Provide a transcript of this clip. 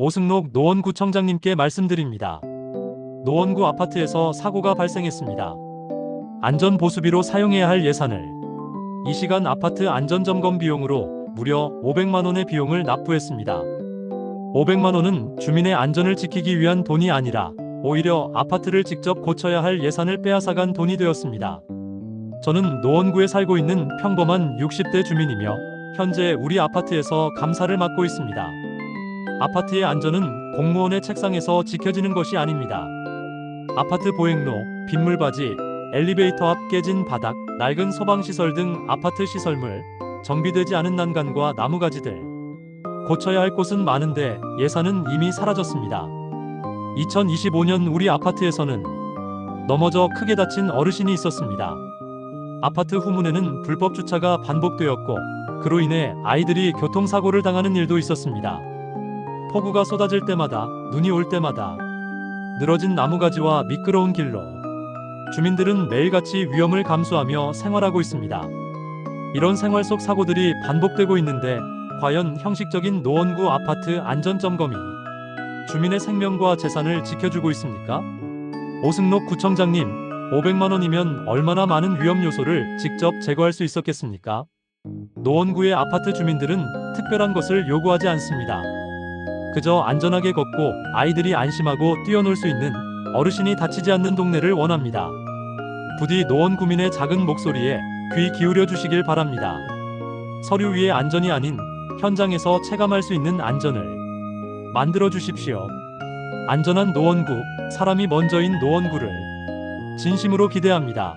오승록 노원구청장님께 말씀드립니다. 노원구 아파트에서 사고가 발생했습니다. 안전보수비로 사용해야 할 예산을 이 시간 아파트 안전점검 비용으로 무려 500만 원의 비용을 납부했습니다. 500만 원은 주민의 안전을 지키기 위한 돈이 아니라 오히려 아파트를 직접 고쳐야 할 예산을 빼앗아간 돈이 되었습니다. 저는 노원구에 살고 있는 평범한 60대 주민이며 현재 우리 아파트에서 감사를 맡고 있습니다. 아파트의 안전은 공무원의 책상에서 지켜지는 것이 아닙니다. 아파트 보행로, 빗물바지, 엘리베이터 앞 깨진 바닥, 낡은 소방시설 등 아파트 시설물, 정비되지 않은 난간과 나무가지들. 고쳐야 할 곳은 많은데 예산은 이미 사라졌습니다. 2025년 우리 아파트에서는 넘어져 크게 다친 어르신이 있었습니다. 아파트 후문에는 불법 주차가 반복되었고 그로 인해 아이들이 교통사고를 당하는 일도 있었습니다. 폭우가 쏟아질 때마다 눈이 올 때마다 늘어진 나무가지와 미끄러운 길로 주민들은 매일같이 위험을 감수하며 생활하고 있습니다. 이런 생활 속 사고들이 반복되고 있는데 과연 형식적인 노원구 아파트 안전점검이 주민의 생명과 재산을 지켜주고 있습니까? 오승록 구청장님, 500만 원이면 얼마나 많은 위험 요소를 직접 제거할 수 있었겠습니까? 노원구의 아파트 주민들은 특별한 것을 요구하지 않습니다. 그저 안전하게 걷고 아이들이 안심하고 뛰어놀 수 있는 어르신이 다치지 않는 동네를 원합니다. 부디 노원 구민의 작은 목소리에 귀 기울여 주시길 바랍니다. 서류 위의 안전이 아닌 현장에서 체감할 수 있는 안전을 만들어 주십시오. 안전한 노원구, 사람이 먼저인 노원구를 진심으로 기대합니다.